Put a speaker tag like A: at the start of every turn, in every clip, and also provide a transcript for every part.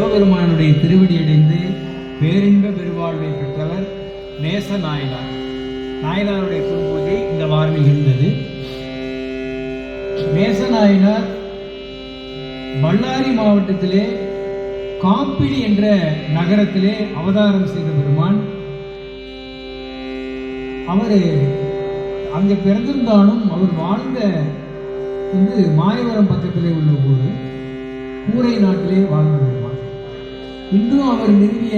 A: சிவபெருமானுடைய திருவடி அடைந்து பேரின்ப பெருவாழ்வை பெற்றவர் நேச நாயனார். நாயனாருடைய குருபூஜை இந்த வாரம் இருந்தது. நேச நாயனார் பல்லாரி மாவட்டத்திலே காப்பிடி என்ற நகரத்திலே அவதாரம் செய்த பெருமான். அவர் அங்கே பிறந்திருந்தாலும் அவர் வாழ்ந்த வந்து மாயவரம் பக்கத்திலே உள்ள ஊர் கூரை நாட்டிலே வாழ்ந்தவர். இன்றும் அவர் நிறுவிய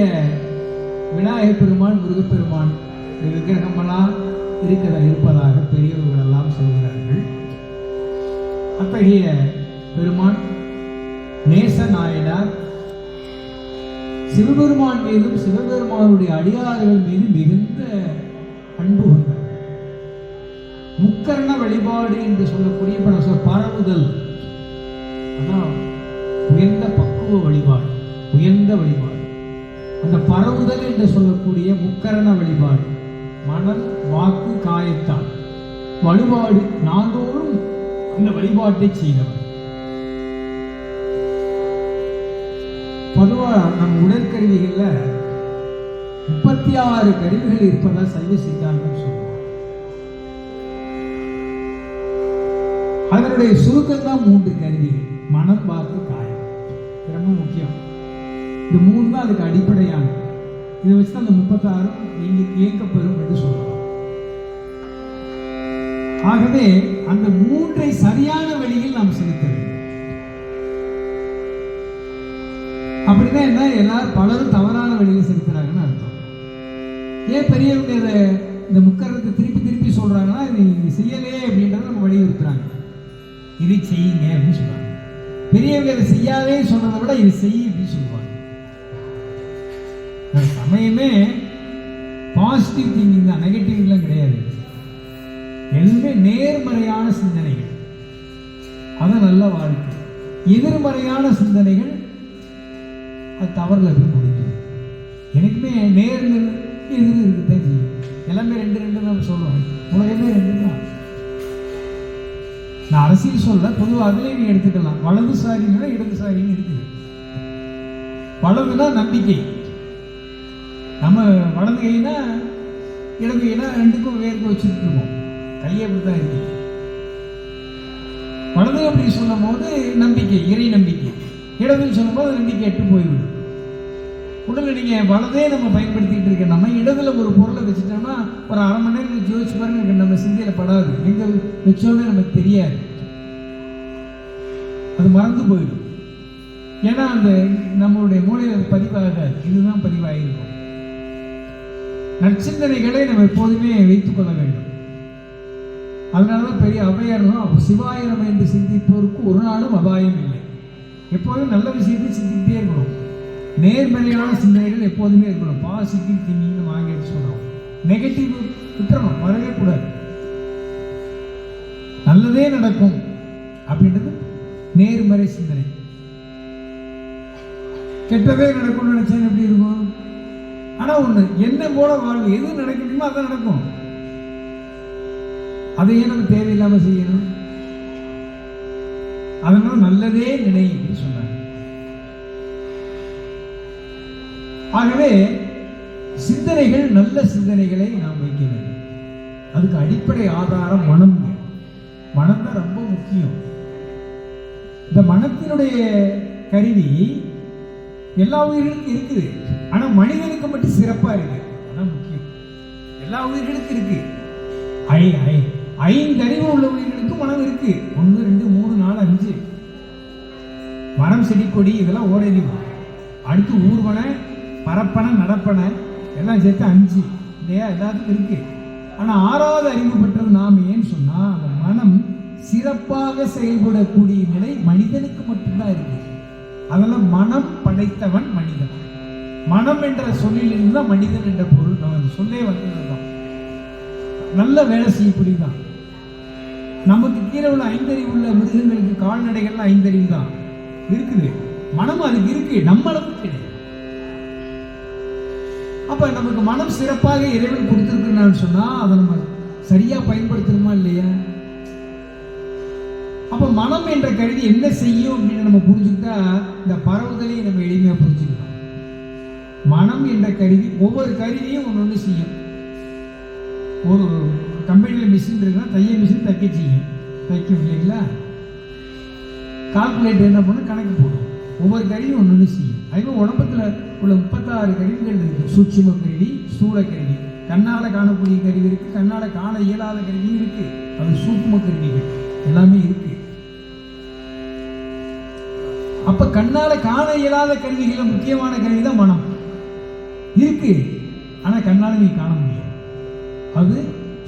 A: விநாயகப் பெருமான் முருகப்பெருமான் இந்த விக்கிரகமெல்லாம் இருக்கிற இருப்பதாக பெரியவர்கள் எல்லாம் சொல்கிறார்கள். அத்தகைய பெருமான் நேச நாயனார் சிவபெருமான் மீதும் சிவபெருமானுடைய அடியார்கள் மீது மிகுந்த அன்பு கொண்டார் முக்கரண வழிபாடு என்று சொல்லக்கூடிய பரவுதல் அதான் உயர்ந்த பக்குவ வழிபாடு. வழிபாடு. அந்த பரவுதல் என்று சொல்லக்கூடிய முக்கரண வழிபாடு. மனம் வாக்கு காயத்தால் வழிபாடு நாள்தோறும் அந்த வழிபாட்டை செய்தவர். பொதுவாக நம் உடற்கருவிகள்ல முப்பத்தி ஆறு கருவிகள் இருப்பதாக சைவ சித்தாந்தம் சொல்லுவார் அதனுடைய சுருக்கம் தான் மூன்று கருவிகள். மனம் வாக்கு காயம். ரொம்ப முக்கியம். இந்த மூணு தான் அதுக்கு அடிப்படையானது இதை வச்சு தான் அந்த முப்பத்தாறும் நீங்க இயக்கப்பெறும் என்று சொல்லலாம் ஆகவே அந்த மூன்றை சரியான வழியில் நாம் செலுத்த வேண்டும். என்ன? எல்லாரும் பலரும் தவறான வழியில் செலுத்துறாங்கன்னு அர்த்தம். ஏன் பெரியவங்க இதை இந்த முக்கரத்தை திருப்பி திருப்பி சொல்றாங்கன்னா இது நீங்க செய்யலையே அப்படின்றத நம்ம வலியுறுத்துறாங்க. இதை செய்யுங்க அப்படின்னு சொல்றாங்க. பெரியவங்க இதை செய்யாதே சொன்னதை விட இதை செய்ய அப்படின்னு சொல்லுவாங்க. சமயமே பாசிட்டிவ் திங்கிங் தான் நெகட்டிவ்லாம் கிடையாது. எல்லாமே நேர்மறையான சிந்தனைகள். அது நல்ல வாழ்க்கை. எதிர்மறையான சிந்தனைகள் அது தவறில் போய் முடிக்கும் எனக்குமே நேர்ல எதிர் இருக்குதான் செய்யும். எல்லாமே ரெண்டு ரெண்டு நம்ம சொல்லுவோம் உலகமே ரெண்டு தான். நான் அரசியல் சொல்ல பொதுவாக நீ எடுத்துக்கலாம். வலதுசாரின்னா இடதுசாரின்னு இருக்குது. வலதுனா நம்பிக்கை. நம்ம வலது கைனா இடது கைனா ரெண்டுக்கும் வேர்க்க வச்சுட்டு இருக்கோம் கையை அப்படி தான் இருக்கு. வலது அப்படி சொல்லும் போது நம்பிக்கை இறை நம்பிக்கை. இடதுன்னு சொல்லும்போது நம்பிக்கை எட்டு போய்விடும். உடனே நீங்கள் வலதே நம்ம பயன்படுத்திட்டு இருக்க நம்ம இடதுல ஒரு பொருளை வச்சுட்டோம்னா ஒரு அரை மணி நேரம் ஜோதிச்சு பாருங்க நம்ம சிந்தையில் படாது. எங்கே வச்சோன்னே நமக்கு தெரியாது. அது மறந்து போயிடும். ஏன்னா அந்த நம்மளுடைய மூளையில் பதிவாக இதுதான் பதிவாகிருக்கும் நற்சிந்தனைகளை நம்ம எப்போதுமே வைத்துக் கொள்ள வேண்டும். அதனாலதான் பெரிய அவையாரும் சிவாயிரம் என்று சிந்திப்போருக்கு ஒரு நாளும் அபாயம் இல்லை. எப்போதும் நல்ல விஷயத்தை சிந்திக்கிட்டே இருக்கணும். நேர்மறையான சிந்தனைகள் எப்போதுமே இருக்கணும். பாசிட்டிவ் திங்கிங் வாங்கி சொல்றோம். நெகட்டிவ் விட்டுறணும் வரவே கூடாது. நல்லதே நடக்கும் அப்படின்றது நேர்மறை சிந்தனை. கெட்டதே நடக்கும்னு நினைச்சேன் எப்படி இருக்கும்? ஆனா ஒண்ணு என்ன போல வாழ்வு எது நடக்கணுமோ அதான் நடக்கும். அதையே நம்ம தேவையில்லாம செய்யணும். அதனால நல்லதே நினை என்று சொன்னாங்க. ஆகவே சிந்தனைகள் நல்ல சிந்தனைகளை நாம் வைக்க வேண்டும். அதுக்கு அடிப்படை ஆதாரம் மனம். மனம் தான் ரொம்ப முக்கியம். இந்த மனத்தினுடைய கருவி எல்லா உயிர்களுக்கும் இருக்குது. ஆனா மனிதனுக்கு மட்டும் சிறப்பா இருக்கு. அதான் முக்கியம். எல்லா உயிர்களுக்கும் இருக்கு. ஐ ஐ ஐந்து அறிவு உள்ள உயிர்களுக்கு மனம் இருக்கு. ஒன்று ரெண்டு மூணு நாலு அஞ்சு. மரம் செடி கொடி இதெல்லாம் ஓரறிவு. அடுத்து ஊர்வன பரப்பன நடப்பன எல்லாம் சேர்த்து அஞ்சு. இல்லையா? எல்லாத்துக்கும் இருக்கு. ஆனா ஆறாவது அறிவு பெற்றது நாம் ஏன்னு சொன்னா அந்த மனம் சிறப்பாக செயல்படக்கூடிய நிலை மனிதனுக்கு மட்டும்தான் இருக்கு. அதெல்லாம் மனம் படைத்தவன் மனிதன். மனம் என்ற சொல்லிலிருந்து தான் மனிதன் என்ற பொருள். அவன் சொல்லே வந்ததுதான். நல்ல வேலை செய்யக்கூடியதான் நமக்கு கீழே உள்ள ஐந்தறிவு உள்ள மிருகங்களுக்கு கால்நடைகள்லாம் ஐந்தறிவு தான் இருக்குது. மனம் அதுக்கு இருக்கு. நம்ம அளவுக்கு கிடையாது. அப்ப நமக்கு மனம் சிறப்பாக இறைவன் கொடுத்துருக்குன்னு சொன்னா அதை நம்ம சரியா பயன்படுத்தணுமா இல்லையா? அப்போ மனம் என்ற கருவி என்ன செய்யும் அப்படின்னு நம்ம புரிஞ்சுக்கிட்டா இந்த பரவுதலையும் நம்ம எளிமையாக புரிஞ்சுக்கலாம். மனம் என்ற கருவி ஒவ்வொரு கருவியும் ஒன்று ஒன்று செய்யும். ஒரு கம்பெனியில் மிஷின் இருக்குன்னா தைய மிஷின் தைக்க செய்யும். தைக்கும் இல்லைங்களா? கால்குலேட்டர் என்ன பண்ணும்? கணக்கு போடும். ஒவ்வொரு கருவியும் ஒன்று ஒன்று செய்யும். அதுமாதிரி உடம்புல உள்ள முப்பத்தாறு கருவிகள் இருக்குது சூட்சும கருவி ஸ்தூல கருவி. கண்ணால் காணக்கூடிய கருவி இருக்குது கண்ணால் காண இயலாத கருவியும் இருக்குது அது சூட்சும கருவிகள். எல்லாமே இருக்குது அப்ப கண்ணால காண இயலாத கருவிகள் முக்கியமான கருவி தான் மனம். இருக்கு. ஆனா கண்ணால நீ காண முடியாது. அது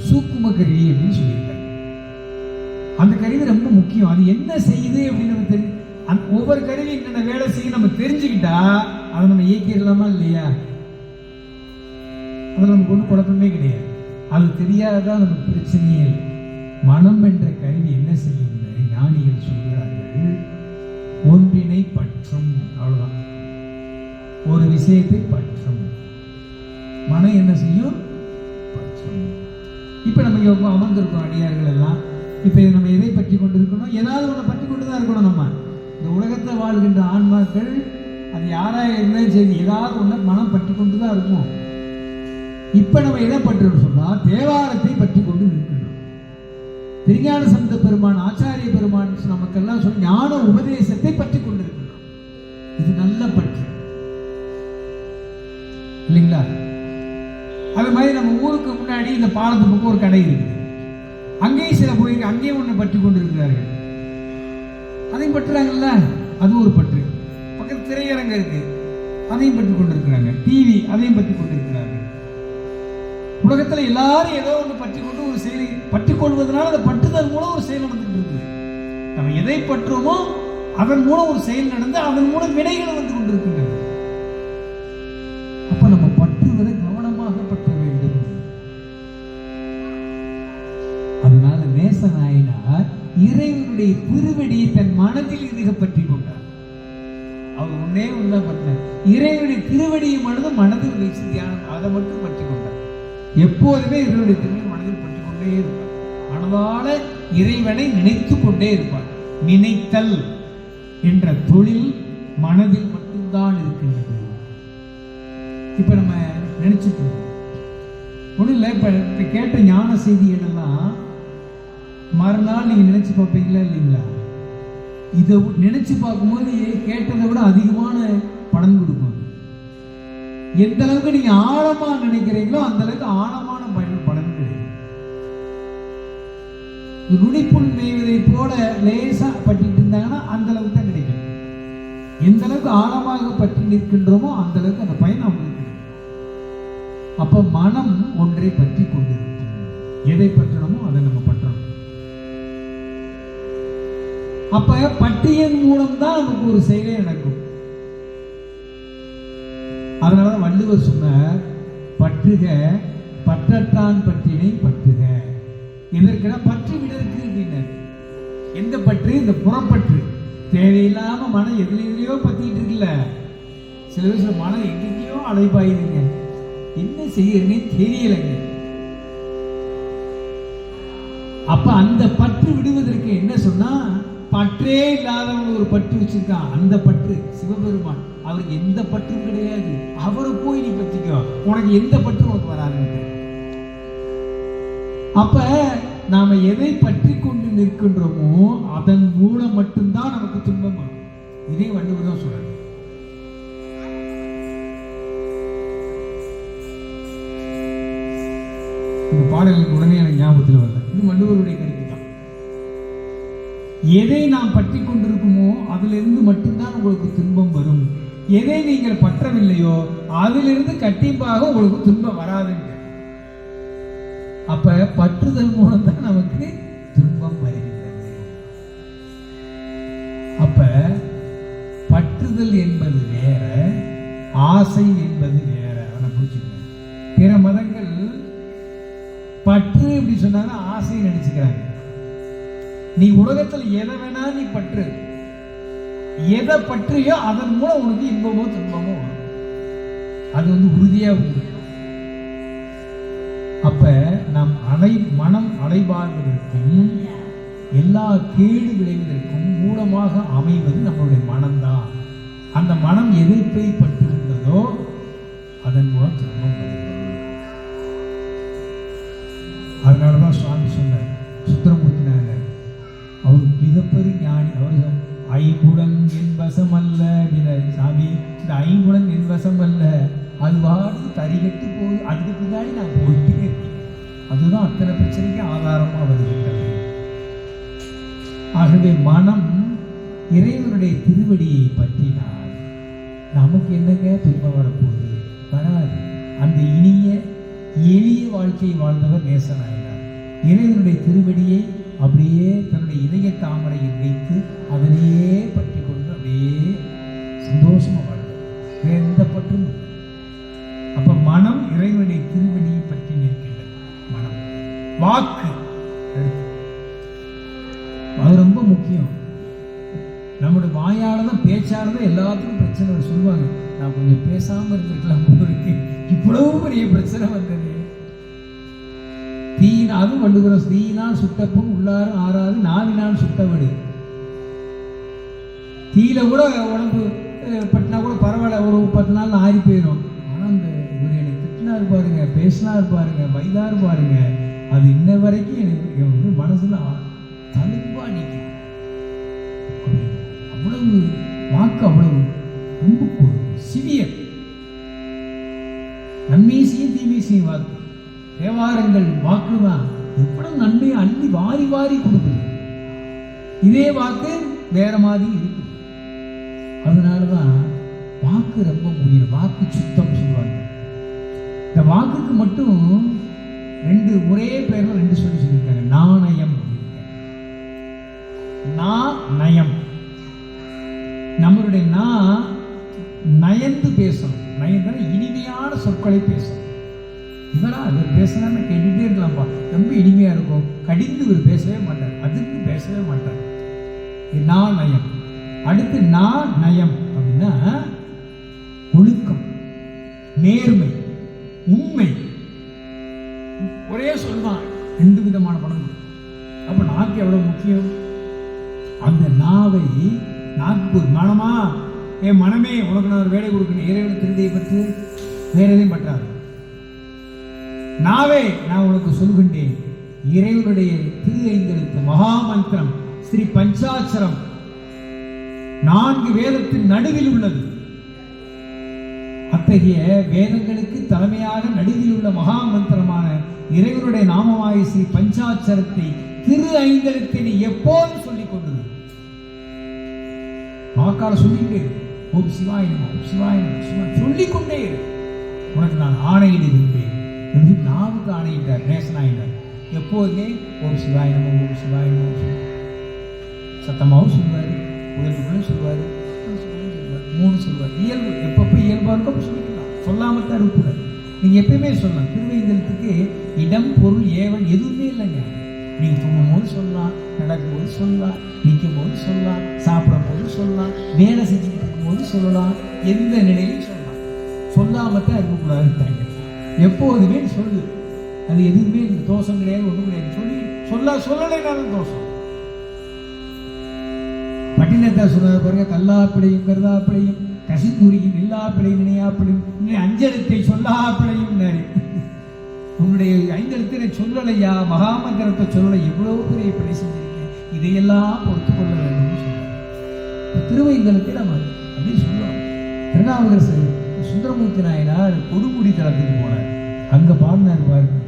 A: சூக்கும கருவி அப்படின்னு சொல்லியிருக்காங்க அந்த கருவி ரொம்ப முக்கியம். அது என்ன செய்யுது அப்படின்னு நம்ம தெரிஞ்சு அந்த ஒவ்வொரு கருவி என்னென்ன வேலை செய்ய நம்ம தெரிஞ்சுக்கிட்டா அதை நம்ம இயக்கிடலாமா இல்லையா? அதில் நமக்கு ஒன்றும் குழப்பமே கிடையாது. அது தெரியாததான் நமக்கு பிரச்சனையே மனம் என்ற கருவி என்ன செய்யும் ஞானிகள் சொல்கிறார்கள். ஒன்றினை பற்றும். அவ்வளவுதான். ஒரு விஷயத்தை பற்றும். மனம் என்ன செய்யும்? பற்றும். இப்ப நம்ம இங்க அமர்ந்திருக்கோம் அடியார்கள் எல்லாம். இப்ப நம்ம எதை பற்றி கொண்டிருக்கணும்? ஏதாவது ஒண்ணு பற்றி கொண்டு தான் இருக்கணும் நம்ம. இந்த உலகத்துல வாழ்கின்ற ஆன்மாக்கள் அது யாராக இருந்தாலும் சரி ஏதாவது ஒண்ணு மனம் பற்றி கொண்டு தான் இருக்கும். இப்ப நம்ம எதை பற்றுறோம் சொன்னா தேவாரத்தை திருஞான சந்த பெருமான் ஆச்சாரிய பெருமான் நமக்கெல்லாம் சொல்லி ஞான உபதேசத்தை பற்றி கொண்டிருக்கின்றோம் இது நல்ல பற்று. இல்லைங்களா? அது மாதிரி நம்ம ஊருக்கு முன்னாடி இந்த பாலத்து பக்கம் ஒரு கடை இருக்கு அங்கேயும் சில போய் அங்கேயும் ஒன்று பற்றி கொண்டிருக்கிறார்கள். அதையும் பற்றுறாங்கல்ல? அது ஒரு பற்று. பக்கத்து திரையரங்கம் இருக்கு. அதையும் பற்றி கொண்டிருக்கிறாங்க. டிவி அதையும் பற்றி கொண்டிருக்கிறாங்க. உலகத்துல எல்லாரும் ஏதோ ஒன்று பற்றி கொண்டு ஒரு செயலை பற்றி கொள்வதனால அந்த பற்றுதல் மூலம் ஒரு செயல் நடந்துகிட்டு இருக்குது. நம்ம எதை பற்றுமோ அதன் மூலம் ஒரு செயல் நடந்து அதன் மூலம் வினைகள் வந்து கொண்டிருக்கின்றன. அப்ப நம்ம பற்றுவதை கவனமாக பற்ற வேண்டும். அதனால நேச நாயனார் இறைவனுடைய திருவடியை தன் மனதில் இருக பற்றி கொண்டார். அவர் ஒன்னே ஒண்ணுதான் பற்றினார். இறைவனுடைய திருவடியை மனது மனதில் வைத்து தியானம் அதை மட்டும் பற்றி கொண்டார். எப்போதுமே இவருடைய திருவடி மனதில் பற்றி கொண்டே இருப்பார். மனதால இறைவனை நினைத்து கொண்டே இருப்பார். நினைத்தல் என்ற தொழில் மனதில் மட்டும்தான் இருக்கின்றது. இப்ப நம்ம நினைச்சிட்டு ஒன்றும் இல்லை இப்போ இப்போ கேட்ட ஞான செய்திகளெல்லாம் மறுநாள் நீங்கள் நினைச்சு பார்ப்பீங்களா இல்லைங்களா? இதை நினைச்சு பார்க்கும்போது கேட்டதை விட அதிகமான பலன் கொடுக்கும். எந்த அளவுக்கு நீங்க ஆழமா நினைக்கிறீங்களோ அந்த அளவுக்கு ஆழமான பயன் பலன் கிடைக்கும். இந்த நுனிப்புண் மேய்வதை போல லேசா பற்றிட்டு இருந்தாங்கன்னா அந்த அளவுக்கு தான் கிடைக்கும். எந்த அளவுக்கு ஆழமாக பற்றி நிற்கின்றோமோ அந்த அளவுக்கு அந்த பயன் அவங்களுக்கு அப்ப மனம் ஒன்றை பற்றி கொண்டிருக்கும். எதை பற்றணுமோ அதை நம்ம பற்றணும். அப்ப பட்டியன் மூலம் தான் நமக்கு ஒரு செயலே நடக்கும். அதனாலதான் வள்ளுவர் சொன்னார் பற்றுக பற்றற்றான் பற்றினை பற்றுக. இதற்கென பற்று விடற்கு அப்படின்னார் எந்த பற்று? இந்த புறப்பற்று. தேவையில்லாம மனம் எதுல எதுலையோ பத்திட்டு இருக்குல்ல. சில விஷயம் மனம் எங்கெங்கயோ அலைபாயுதுங்க என்ன செய்யறேன்னு தெரியலைங்க. அப்ப அந்த பற்று விடுவது பற்றே இல்லாதவங்க ஒரு பற்று வச்சிருக்கான் அந்த பற்று. சிவபெருமான் அவருக்கு எந்த பற்றும் கிடையாது. அவரை போய் நீ பற்றிக்கோ. உனக்கு எந்த பற்றும் உனக்கு வராது அப்ப நாம எதை பற்றி கொண்டு நிற்கின்றோமோ அதன் மூலம் மட்டும்தான் நமக்கு துன்பம் இதே வள்ளுவர் தான் சொல்றாரு. இந்த பாடலுக்கு உடனே எனக்கு ஞாபகத்தில் வரல. இது வள்ளுவருடைய எதை நாம் பற்றி கொண்டிருக்குமோ அதிலிருந்து மட்டும்தான் உங்களுக்கு துன்பம் வரும். எதை நீங்கள் பற்றவில்லையோ அதிலிருந்து கட்டிப்பாக உங்களுக்கு துன்பம் வராதுங்க. அப்ப பற்றுதல் மூலம் தான் நமக்கு துன்பம் வருகின்றது. அப்ப பற்றுதல் என்பது வேற ஆசை என்பது வேற. அவனை பிற மதங்கள் பற்று இப்படி சொன்னாங்க ஆசை நினைச்சுக்கிறாங்க. நீ உலகத்தில் எதை வேணா நீ பற்று. எதை பற்றியோ அதன் மூலம் உனக்கு இன்பமோ துன்பமோ வரும். அது வந்து உறுதியா உண்டு. அப்ப நாம் அலை மனம் அலைபார்வதற்கும் எல்லா கேடு விளைவதற்கும் மூலமாக அமைவது நம்மளுடைய மனம்தான். அந்த மனம் எதிர்ப்பை பட்டிருந்ததோ அதன் மூலம் ஜென்மம் வருகிறது. அதனால சுவாமி சொன்னார் சுத்திர அவர் ஞானி அவர் ஐம்புடன் என் வசம் அல்ல அப்படின்னாரு சாமி இந்த ஐம்புலன் என் வசம் அல்ல அது வாடி தறிகட்டு போய் அதுக்கு பின்னாடி நான் போயிட்டே இருக்கேன். அதுதான் அத்தனை பிரச்சனைக்கு ஆதாரமாக வருகின்றது ஆகவே மனம் இறைவனுடைய திருவடியை பற்றினால் நமக்கு என்னங்க துன்பம் வரப்போகுது? வராது. அந்த இனிய எளிய வாழ்க்கையை வாழ்ந்தவர் நேசனாயினார். இறைவனுடைய திருவடியை அப்படியே தன்னுடைய இதய தாமரையில் வைத்து அதனையே பற்றி கொண்டு அப்படியே சந்தோஷமா வாழ்ந்தது வேற எந்த பற்றும் அப்ப மனம் இறைவனை திருவடியை பற்றி நிற்கின்றது மனம். வாக்கு அது ரொம்ப முக்கியம். நம்முடைய வாயால தான் பேச்சால தான் எல்லாத்துக்கும் பிரச்சனை சொல்லுவாங்க. நான் கொஞ்சம் பேசாம இருந்திருக்கலாம் உங்களுக்கு இவ்வளவு பெரிய பிரச்சனை வந்தது. தீனா அதுவும் வள்ளுகிறோம் தீனா சுத்தப்பும் உள்ளாரும் ஆறாது நாவினான் சுட்டவிடு. தீயில கூட உடம்பு பட்டினா கூட பரவாயில்ல ஒரு பத்து நாள் ஆறி போயிடும் ஆனால் அந்த இவர் எனக்கு திட்டினாரு பாருங்க பேசினாரு பாருங்க வைதாரு பாருங்க. அது இன்ன வரைக்கும் எனக்கு என் வந்து மனசுல ஆ- தழும்பா நிற்கும் அவ்வளவு வாக்கு அவ்வளவு ரொம்ப சிவியர். நன்மை செய்யும் தீமை செய்யும் வாக்கு. தேவாரங்கள் வாக்குதான் எவ்வளவு நன்மையை அள்ளி வாரி வாரி கொடுக்குது. இதே வாக்கு வேற மாதிரி இருக்கு. அதனாலதான் வாக்கு ரொம்ப முக்கியம். வாக்கு சுத்தம் சொல்லுவாங்க. இந்த வாக்குக்கு மட்டும் ரெண்டு ஒரே பேர்ல ரெண்டு சொல்லி சொல்லியிருக்காங்க. நாணயம். நா நயம். நம்மளுடைய நா நயந்து பேசணும். நயந்தன இனிமையான சொற்களை பேசணும். இதெல்லாம் அவர் பேசுறான்னு கேட்டுகிட்டே இருக்கலாம்ப்பா. ரொம்ப இனிமையாக இருக்கும். கடிந்து இவர் பேசவே மாட்டார். அதுக்கு பேசவே மாட்டார். நான் நா நயம். அடுத்து நா நயம் அப்படின்னா ஒழுக்கம் நேர்மை உண்மை. ஒரே சொல்தான் ரெண்டு விதமான படங்கள். அப்போ நாக்கு எவ்வளவு முக்கியம்? அந்த நாவை நாக்கு ஒரு மனமா? என் மனமே உனக்கு நான் ஒரு வேலை கொடுக்கணும். இறைவன் திருதியை பற்றி வேற எதையும் பற்றாது. நாவே நான் உனக்கு சொல்கின்றேன். இறைவனுடைய திரு ஐந்தெழுத்து மகாமந்திரம் ஸ்ரீ பஞ்சாட்சரம். நான்கு வேதத்தின் நடுவில் உள்ளது. அத்தகைய வேதங்களுக்கு தலைமையாக நடுவில் உள்ள மகா மந்திரமான இறைவனுடைய நாமமாய ஸ்ரீ பஞ்சாட்சரத்தை திரு ஐந்தெழுத்தை நீ எப்போதும் சொல்லிக் கொண்டது. வாக்கால சொல்லிட்டு ஓம் ஓம் சிவா சொல்லிக் கொண்டே உனக்கு நான் ஆணையிடுகின்றேன். Mm-hmm. என்று நாவுக்கு ஆணையிட்டார் ஆகிட்டார் எப்போதுமே ஓம் சிவாய நம ஓம் சிவாய சத்தமாகவும் சொல்லுவார் உதவிகளும் சொல்லுவார் மூணு சொல்லுவார். இயல்பு எப்பப்போ இயல்பாக இருக்கும் சொல்லிக்கலாம். சொல்லாமல் தான் இருக்கக்கூடாது நீங்கள் எப்பயுமே சொல்லலாம் திருவேந்தலத்துக்கு இடம் பொருள் ஏவல் எதுவுமே இல்லைங்க. நீங்கள் தூங்கும் போது சொல்லலாம் நடக்கும்போது சொல்லலாம் நிற்கும் போது சொல்லலாம் சாப்பிடும் போது சொல்லலாம் வேலை செஞ்சுட்டு இருக்கும்போது சொல்லலாம் எந்த நிலையிலும் சொல்லலாம். சொல்லாமல் தான் இருக்கக்கூடாதுட்டாங்க எப்போதுமே சொல்லு. அது எதுவுமே இந்த தோஷம் கிடையாது ஒன்றும் கிடையாது. சொல்லி சொல்ல சொல்லலைனாலும் தோஷம். பட்டினத்தை சொன்னது பாருங்க கல்லாப்பிடையும் கருதாப்பிழையும் கசிந்துரியும் எல்லாப்பிழையும் நினையாப்பிழையும் அஞ்சலத்தை அஞ்செழுத்தை சொல்லாப்பிழையும் உன்னுடைய ஐந்தெழுத்தை சொல்லலையா? மகாமந்திரத்தை சொல்லலை. எவ்வளவு பெரிய பிழை செஞ்சிருக்கேன் இதையெல்லாம் பொறுத்து கொள்ள வேண்டும் திருவைந்தலத்தை நம்ம அப்படின்னு சொல்லுவோம் திருநாவுக்கரசர் சுந்தரமூர்த்தி நாயனார் கொடுமுடி தளத்துக்கு போனார். அங்க பாடினார் பாருங்க.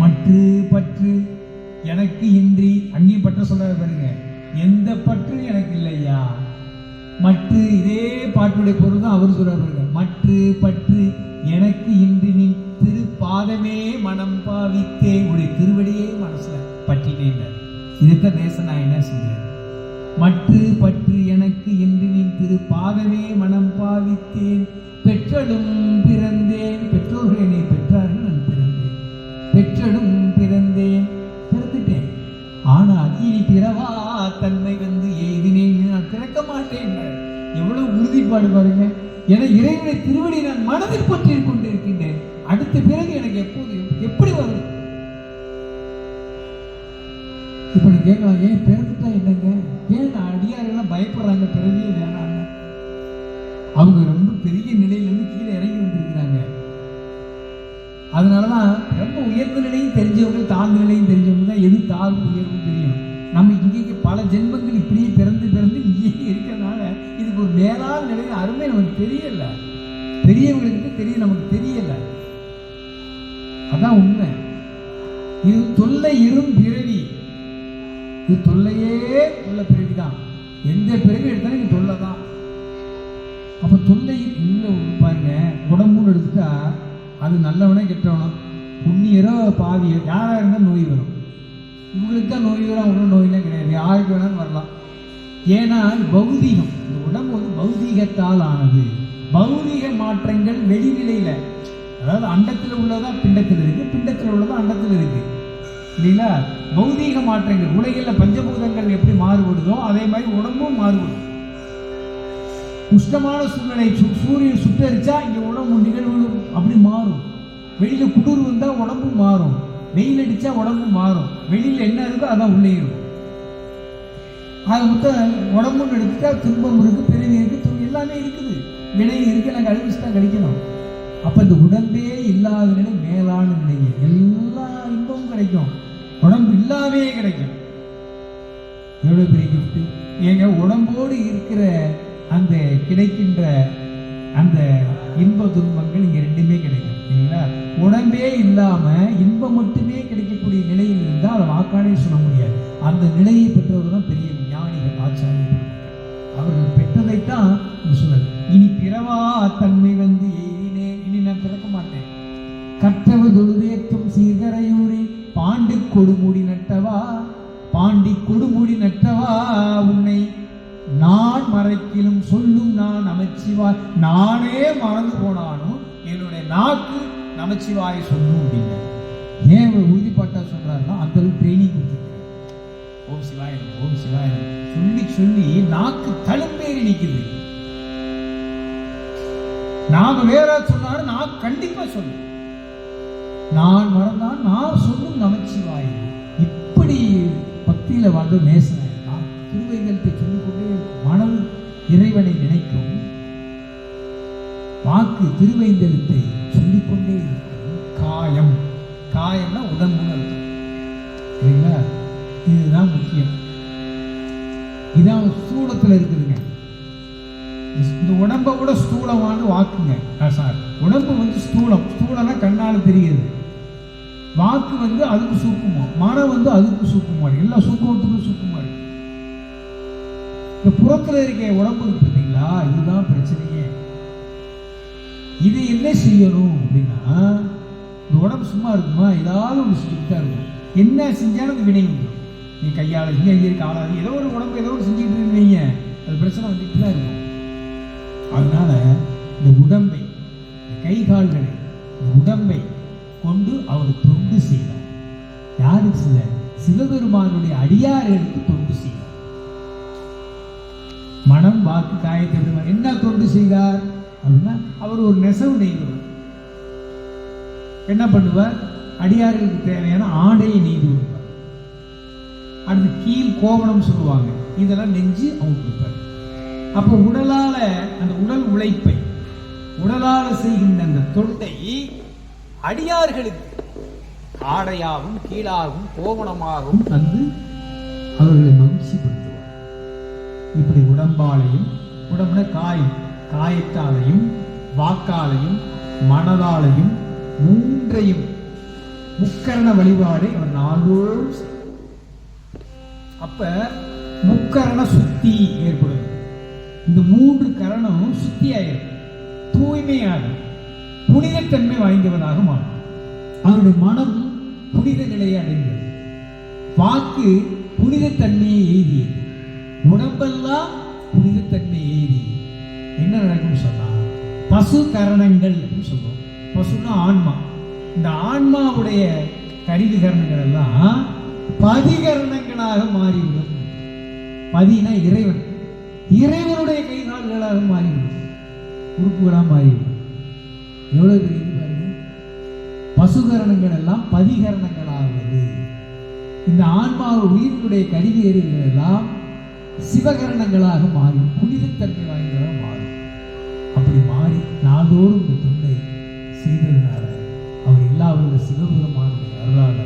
A: மற்று பற்று எனக்கு இன்றி அங்கேயும் பற்ற சொல்றாரு பாருங்க. எந்த பற்று எனக்கு இல்லையா? மற்று இதே பாட்டுடைய பொருள் தான் அவர் சொல்றாரு பாருங்க. மற்று பற்று எனக்கு இன்றி நீ திருப்பாதமே மனம் பாவித்தே உடைய திருவடியே மனசுல பற்றினேன் தேச தேசநாயனா செஞ்சார் மற்று பற்று எனக்கு என்று நீ திருப்பாகவே மனம் பாவித்தேன். பெற்றடும் பிறந்தேன். பெற்றோர்கள் என்னை பெற்றார்கள் நான் பிறந்தேன். பெற்றடும் பிறந்தேன். பிறந்துட்டேன். ஆனால் இனி பிறவா தன்மை வந்து எய்தினேன் நான் பிறக்க மாட்டேன். எவ்வளவு உறுதிப்பாடு பாருங்க. என இறைவனை திருவடி நான் மனதில் பற்றிக் கொண்டிருக்கின்றேன். அடுத்த பிறகு எனக்கு எப்போது எப்படி வரும்? இப்ப நீ கேட்கலாம் ஏன் பிறந்த பயப்படுறாங்க பிறவியே வேணாங்க. அவங்க ரொம்ப பெரிய நிலையில இருந்து கீழே இறங்கி அதனாலதான் ரொம்ப உயர்ந்த நிலையும் தெரிஞ்சவங்க தாழ்ந்த நிலையும் தெரிஞ்சவங்க தான் எது தாழ்வு உயர்வு தெரியும்? நம்ம இங்கே பல ஜென்மங்கள் இப்படியே பிறந்து பிறந்து இங்கேயே இருக்கிறதுனால இதுக்கு ஒரு மேலான நிலையில் அருமை நமக்கு தெரியல. பெரியவங்களுக்கு தெரிய நமக்கு தெரியல. அதான் உண்மை. இது தொல்லை இரும் பிறவி. இது தொல்லையே உள்ள பிறவி தான் எந்த பிறகு எடுத்தாலும் இங்கே தொல்லை தான் அப்போ தொல்லை இல்லை பாருங்க. உடம்புன்னு எடுத்துட்டா அது நல்லவனே கெட்டவனோ புண்ணியரோ பாவியோ யாராக இருந்தால் நோய் வரும். இவங்களுக்கு தான் நோய் வரும் அவங்களும் நோயெல்லாம் கிடையாது. யாருக்கு வேணாலும் வரலாம். ஏன்னா இது பௌதீகம். இந்த உடம்பு வந்து பௌதீகத்தால் ஆனது. பௌதீக மாற்றங்கள் வெளிநிலையில். அதாவது அண்டத்தில் உள்ளதா பிண்டத்தில் இருக்குது பிண்டத்தில் உள்ளதா அண்டத்தில் இருக்குது இல்லைங்களா பௌதீக மாற்றங்கள் உலகில் பஞ்சபூதங்கள் எப்படி மாறுபடுதோ அதே மாதிரி உடம்பும் மாறுபடும். உஷ்ணமான சூழ்நிலை சு- சூரியன் சுட்டரிச்சா இங்கே உடம்பு நிகழ்வு அப்படி மாறும். வெளியில் குளிர் வந்தால் உடம்பு மாறும். வெயில் அடித்தா உடம்பு மாறும். வெளியில் என்ன இருக்கோ அதான் உள்ளே இருக்கும் அது மொத்தம் உடம்புன்னு எடுத்துட்டா துன்பம் இருக்குது பிறவி இருக்கு துன்பம் எல்லாமே இருக்குது. வினை இருக்குது நாங்கள் அழிவிச்சு தான் கிடைக்கணும். அப்போ இந்த உடம்பே இல்லாத நிலை மேலான நிலைங்க. எல்லா இன்பமும் கிடைக்கும். எல்லாமே கிடைக்கும். எவ்வளவு பெரிய கிஃப்ட் ஏங்க உடம்போடு இருக்கிற அந்த கிடைக்கின்ற அந்த இன்ப துன்பங்கள் இங்க ரெண்டுமே கிடைக்கும் இல்லைங்களா? உடம்பே இல்லாம இன்பம் மட்டுமே கிடைக்கக்கூடிய நிலையில் இருந்தால் அதை வாக்காளே சொல்ல முடியாது. அந்த நிலையை பெற்றவர் தான் பெரிய ஞானிகள் ஆச்சாரியர்கள். அவர்கள் பெற்றதைத்தான் இங்க இனி பிறவா தன்மை வந்து எய்தினேன் இனி நான் பிறக்க மாட்டேன். கற்றவு தொழுதேத்தும் சீர்கரையூரே பாண்டி கொடுமுடி நட்டவா? பாண்டி கொடுமுடி நட்டவா? உன்னை நான் மறைக்கிலும் சொல்லும் நான் நமச்சிவாய். நானே மறந்து போனாலும் என்னுடைய நாக்கு நமச்சிவாய் சொல்லும் அப்படிங்க ஏன் இவர் உறுதிப்பாட்டா சொல்றாருன்னா அந்த அளவுக்கு ட்ரைனிங் கொடுத்துருக்காரு ஓம் சிவாய ஓம் சிவாய சொல்லி சொல்லி நாக்கு தழும்பேறி நிற்குது நாம வேற சொன்னாலும் நான் கண்டிப்பா சொல்லுவேன் நான் மறந்தான் நான் சொல்லும் நமச்சிவாய் இப்படி பக்தியில வாழ்ந்து நேசன் நான் திருவைங்கலத்தை சொல்லிக்கொண்டே மனம் இறைவனை நினைக்கும். வாக்கு திருவைந்தெழுத்தை சொல்லிக்கொண்டே இருக்கும். காயம். காயம்னா உடம்புன்னு அர்த்தம். சரிங்களா இதுதான் முக்கியம். இதான் ஸ்தூலத்துல இருக்குதுங்க. இந்த உடம்பை கூட ஸ்தூலமானு வாக்குங்க சார். உடம்பு வந்து ஸ்தூலம். ஸ்தூலம்னா கண்ணால தெரியுது. வாக்கு வந்து அதுக்கு சூக்குமா மனம் வந்து அதுக்கு சூக்குமா இருக்கு எல்லா சூக்குமத்துக்கும் சூக்குமா இருக்கு இந்த புறத்துல இருக்க உடம்பு இருக்கு பார்த்தீங்களா? இதுதான் பிரச்சனையே. இது என்ன செய்யணும் அப்படின்னா இந்த உடம்பு சும்மா இருக்குமா? ஏதாவது ஒன்று ஸ்ட்ரிக்டாக இருக்கும் என்ன செஞ்சாலும் அது வினை வந்துடும் நீ கையால் நீ இருக்க காலாது ஏதோ ஒரு உடம்பு ஏதோ ஒரு செஞ்சுக்கிட்டு இருக்கீங்க அது பிரச்சனை வந்துட்டு தான் இருக்கும். அதனால இந்த உடம்பை கை கால்களை இந்த உடம்பை கொண்டு அவர் தொண்டு செய்தார். யாருக்கு சில சிவபெருமானுடைய அடியார்களுக்கு தொண்டு செய்தார். மனம் வாக்கு காயத்தை விடுவார் என்ன தொண்டு செய்தார்? அப்படின்னா அவர் ஒரு நெசவு நெய்தவர் என்ன பண்ணுவார்? அடியார்களுக்கு தேவையான ஆடையை நெய்து கொடுப்பார். அடுத்து கீழ் கோவணம் சொல்லுவாங்க. இதெல்லாம் நெஞ்சு அவங்க கொடுப்பார் அப்போ உடலால அந்த உடல் உழைப்பை உடலால செய்கின்ற அந்த தொண்டை அடியார்களுக்கு ஆடையாகவும் கீழாகவும் கோவணமாகவும் தந்து அவர்களை மகிழ்ச்சிப்படுத்துவார். இப்படி உடம்பாலையும் உடம்புல காயம் காயத்தாலையும் வாக்காலையும் மனதாலையும் மூன்றையும் முக்கரண வழிபாடை அவர் நாளோறும் அப்ப முக்கரண சுத்தி ஏற்படும் இந்த மூன்று கரணம் சுத்தி தூய்மையாகும் புனிதத்தன்மை வாய்ந்தவனாக மாறும் அவருடைய மனம் புனித நிலையை அடைந்தது. வாக்கு புனிதத்தன்மையை எய்தியது. உடம்பெல்லாம் புனிதத்தன்மை எய்தி என்ன நடக்கும்னு சொன்னா பசு கரணங்கள் அப்படின்னு சொல்லுவோம். பசுனா ஆன்மா. இந்த ஆன்மாவுடைய கருவி கரணங்கள் எல்லாம் பதிகரணங்களாக மாறிவிடும். பதினா இறைவன். இறைவனுடைய கை கால்களாக மாறிவிடும். உறுப்புகளாக மாறிவிடும். எவ்வளவு பெரிய பாருங்க பசுகரணங்கள் எல்லாம் பதிகரணங்களாவது. இந்த ஆன்மாவு உயிரினுடைய கடிகேறுகள் எல்லாம் சிவகரணங்களாக மாறி புனிதத்தன்மை வாய்ந்ததாக மாறும். அப்படி மாறி நாள்தோறும் இந்த தொண்டை செய்ததுனால அவர் எல்லா சிவபெருமானுடைய அருளால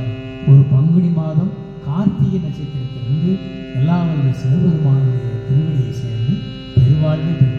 A: ஒரு பங்குனி மாதம் கார்த்திகை நட்சத்திரத்திலிருந்து எல்லா வல்ல சிவபெருமானுடைய திருவடியை சேர்ந்து பெருவாழ்வை பெற்று